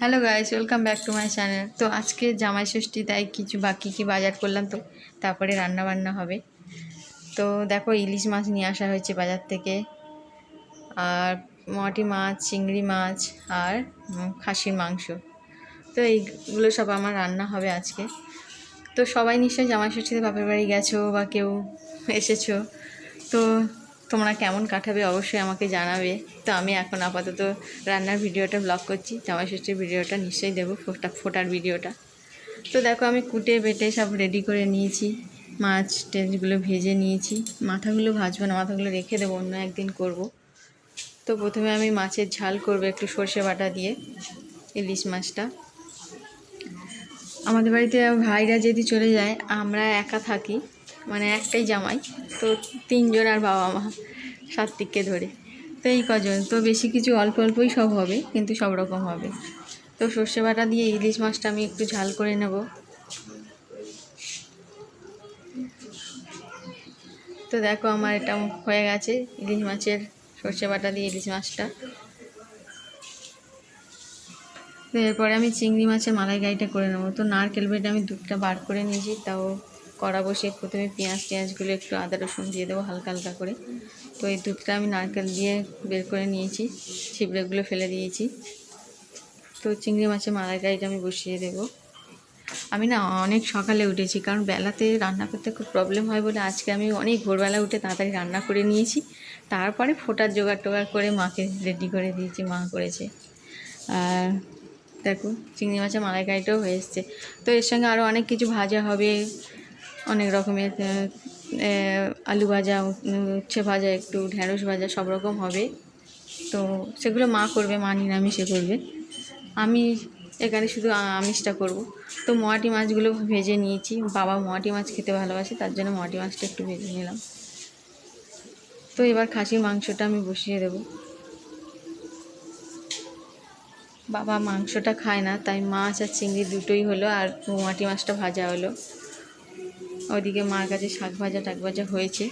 Hello guys welcome back to my channel তো আজকে জামাই ষষ্ঠী, তাই কিছু বাকি কি বাজার করলাম তো, তারপরে রান্না বান্না হবে। তো দেখো ইলিশ মাছ নিয়ে আসা হয়েছে বাজার থেকে। আর মটি মাছ, চিংড়ি মাছ, আর খাসির মাংস। তো এইগুলো সব আমার রান্না হবে আজকে। তো সবাই নিশ্চয়ই জামাই ষষ্ঠীতে বাপের বাড়ি গেছো বা কেউ এসেছ। তো তোমরা কেমন কাটাবে অবশ্যই আমাকে জানাবে। তো আমি এখন আপাতত রান্নার ভিডিওটা ব্লগ করছি, জামাই ষষ্ঠীর ভিডিওটা নিশ্চয়ই দেবো, ফোটা ফোটার ভিডিওটা। তো দেখো আমি কুটে বেটে সব রেডি করে নিয়েছি, মাছ টেজগুলো ভেজে নিয়েছি, মাথাগুলো ভাজবো না, মাথাগুলো রেখে দেবো, অন্য একদিন করব। তো প্রথমে আমি মাছের ঝাল করব একটু সর্ষে বাটা দিয়ে, ইলিশ মাছটা। আমাদের বাড়িতে ভাইরা যদি চলে যায়, আমরা একা থাকি মানে একটাই জামাই, তো তিনজন আর বাবা মা সাত্বিককে ধরে। তো এই কজন, তো বেশি কিছু অল্প অল্পই সব হবে, কিন্তু সব রকম হবে। তো সর্ষে বাটা দিয়ে ইলিশ মাছটা আমি একটু ঝাল করে নেব। তো দেখো আমার এটা হয়ে গেছে, ইলিশ মাছের সর্ষে বাটা দিয়ে ইলিশ মাছটা। তো এরপরে আমি চিংড়ি মাছের মালাইকারিটা করে নেব। তো নারকেল বেটে আমি দুধটা বার করে নিয়েছি, তাও কড়া বসে প্রথমে পেঁয়াজ টেঁয়াজগুলো একটু আদা, রসুন দিয়ে দেবো হালকা হালকা করে। তো এই দুধটা আমি নারকেল দিয়ে বের করে নিয়েছি, ছিবড়েগুলো ফেলে দিয়েছি। তো চিংড়ি মাছের মালাইকারিটা আমি বসিয়ে দেবো। আমি না অনেক সকালে উঠেছি, কারণ বেলাতে রান্না করতে খুব প্রবলেম হয় বলে আজকে আমি অনেক ভোরবেলা উঠে তাড়াতাড়ি রান্না করে নিয়েছি। তারপরে ফোটার জোগাড় টোগাড় করে মাকে রেডি করে দিয়েছি, মা করেছে। আর দেখো, চিংড়ি মাছের মালাইকারিটাও হয়ে এসছে। তো এর সঙ্গে আরও অনেক কিছু ভাজা হবে, অনেক রকমের আলু ভাজা উচ্ছে ভাজা, একটু ঢ্যাঁড়স ভাজা, সব রকম হবে। তো সেগুলো মা করবে, মা নিরামিষে করবে। আমি এখানে শুধু আমিষটা করব। তো মোয়াটি মাছগুলো ভেজে নিয়েছি। বাবা মোয়াটি মাছ খেতে ভালোবাসে, তার জন্য মোয়াটি মাছটা একটু ভেজে নিলাম। তো এবার খাসির মাংসটা আমি বসিয়ে দেবো। বাবা মাংসটা খায় না, তাই মাছ আর চিংড়ি দুটোই হলো আর মোয়াটি মাছটা ভাজা হলো। ওদিকে মার কাছে শাক ভাজা, টাক ভাজা হয়েছে।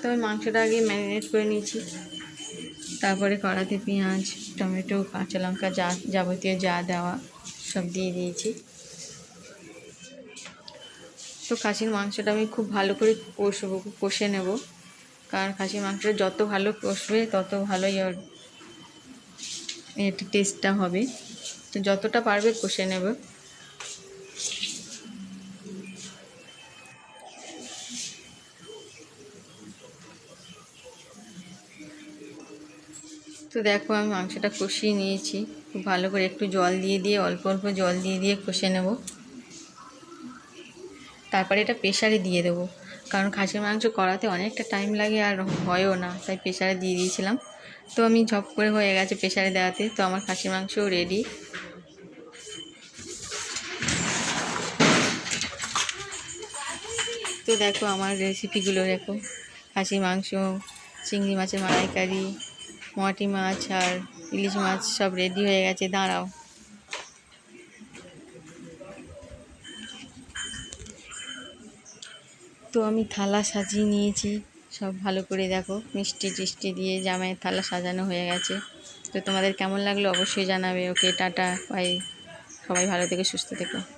তবে মাংসটা আগে ম্যারিনেট করে নিয়েছি। তারপরে কড়াতে পেঁয়াজ, টমেটো, কাঁচা লঙ্কা যা, যাবতীয় যা দেওয়া সব দিয়ে দিয়েছি। তো খাসির মাংসটা আমি খুব ভালো করে কষবো, কষে নেব। কারণ খাসি মাংসটা যত ভালো কষবে, তত ভালোই ওর এর টেস্টটা হবে। তো যতটা পারবে কষে নেব। তো দেখো, আমি মাংসটা কষিয়ে নিয়েছি। খুব ভালো করে একটু জল দিয়ে দিয়ে, অল্প অল্প জল দিয়ে দিয়ে কষে নেব। তারপরে এটা প্রেশারে দিয়ে দেবো। কারণ খাসির মাংস করাতে অনেকটা টাইম লাগে আর হয়ও না, তাই প্রেশারে দিয়ে দিয়েছিলাম। তো আমি ঝপ করে হয়ে গেছে প্রেশারে দেওয়াতে, তো আমার খাসির মাংসও রেডি তো দেখো আমার রেসিপিগুলো দেখো। খাসির মাংস, চিংড়ি মাছের মালাইকারি মোয়াটি মাছ আর ইলিশ মাছ সব রেডি হয়ে গেছে, দাঁড়াও। তো আমি থালা সাজিয়ে নিয়েছি। সব ভালো করে দেখো, মিষ্টি টিষ্টি দিয়ে জামাইয়ের থালা সাজানো হয়ে গেছে। তো তোমাদের কেমন লাগল অবশ্যই জানাবে। ওকে, টাটা বাই সবাই ভালো থেকে, সুস্থ থেকো।